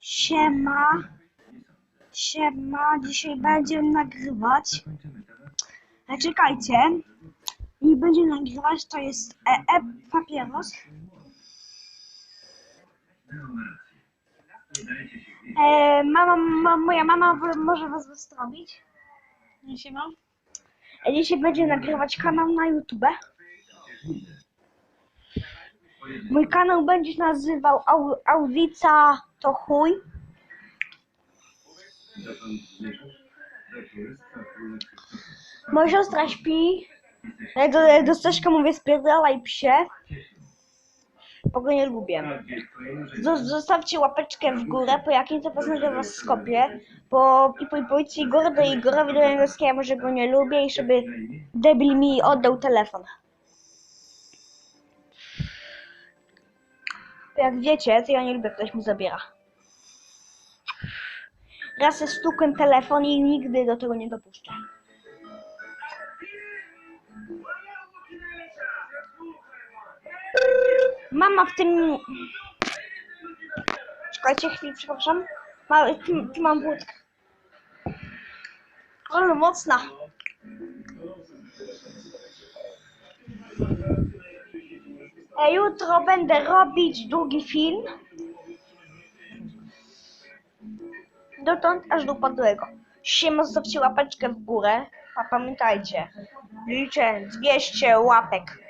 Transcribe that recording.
Siema. Siema. Dzisiaj będziemy nagrywać. E, czekajcie. I będziemy nagrywać, to jest e, e papieros. E, mama, ma, moja mama może was wystrobić. Nie siema? E, dzisiaj będziemy nagrywać kanał na YouTube. Mój kanał będzie się nazywał Au, Audica to chuj. Moja siostra śpi. Ja do, do Staszka mówię spierdalaj psie. Bo go nie lubię. Zo- Zostawcie łapeczkę w górę, po jakim to poznaję was skopię. Bo i po- powiedzcie Igor do Igorowi do Janowskiego, że go nie lubię i żeby debil mi oddał telefon. Jak wiecie, to ja nie lubię, ktoś mi zabiera. Raz stukłem telefon i nigdy do tego nie dopuszczę. Mama w tym... Czekajcie chwilę, przepraszam. Ma, tu, tu mam wódkę. Ale mocna. Jutro będę robić drugi film. Dotąd aż do upadłego. Siema, zostawcie łapeczkę w górę. A pamiętajcie, liczę 200 łapek.